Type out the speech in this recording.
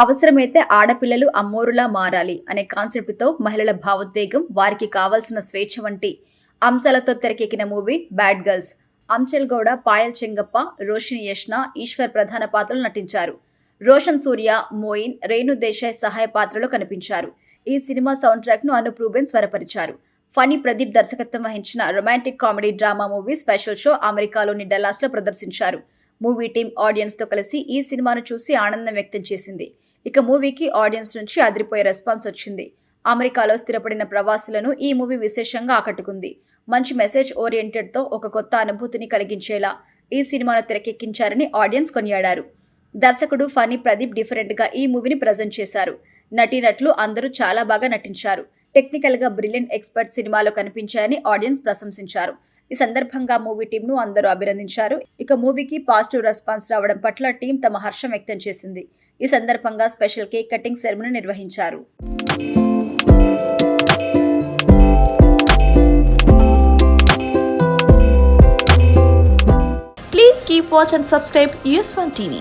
అవసరమైతే ఆడపిల్లలు అమ్మోరులా మారాలి అనే కాన్సెప్ట్తో మహిళల భావోద్వేగం వారికి కావాల్సిన స్వేచ్ఛ వంటి అంశాలతో తెరకెక్కిన movie bad girls Anchal Gowda Payal Chengappa Roshini Yashna Eshwar ప్రధాన పాత్రలు నటించారు. రోషన్ సూర్య మోయిన్ రేణు దేశాయ్ సహాయ పాత్రలో కనిపించారు. ఈ సినిమా సౌండ్ ట్రాక్ను రూబెన్ స్వరపరిచారు. ఫనీ ప్రదీప్ దర్శకత్వం వహించిన romantic comedy drama movie special show అమెరికాలోని డల్లాస్లో ప్రదర్శించారు. మూవీ టీం ఆడియన్స్తో కలిసి ఈ సినిమాను చూసి ఆనందం వ్యక్తం చేసింది. ఇక మూవీకి ఆడియన్స్ నుంచి అదిరిపోయే రెస్పాన్స్ వచ్చింది. అమెరికాలో స్థిరపడిన ప్రవాసులను ఈ మూవీ విశేషంగా ఆకట్టుకుంది. మంచి మెసేజ్ ఓరియంటెడ్తో ఒక కొత్త అనుభూతిని కలిగించేలా ఈ సినిమాను తెరకెక్కించారని ఆడియన్స్ కొనియాడారు. దర్శకుడు ఫనీ ప్రదీప్ డిఫరెంట్గా ఈ మూవీని ప్రజెంట్ చేశారు. నటీనట్లు అందరూ చాలా బాగా నటించారు. టెక్నికల్గా బ్రిలియన్ బ్రిలియంట్ ఎక్స్పర్ట్ సినిమాలో కనిపించాయని ఆడియన్స్ ప్రశంసించారు. ఈ సందర్భంగా మూవీ టీంను అందరూ అభినందించారు. ఇక మూవీకి పాజిటివ్ రెస్పాన్స్ రావడం పట్ల టీం తమ హర్షం వ్యక్తం చేసింది. ఈ సందర్భంగా స్పెషల్ కేక్ కటింగ్ సెరమనీ నిర్వహించారు. Please keep watch and subscribe US1 TV.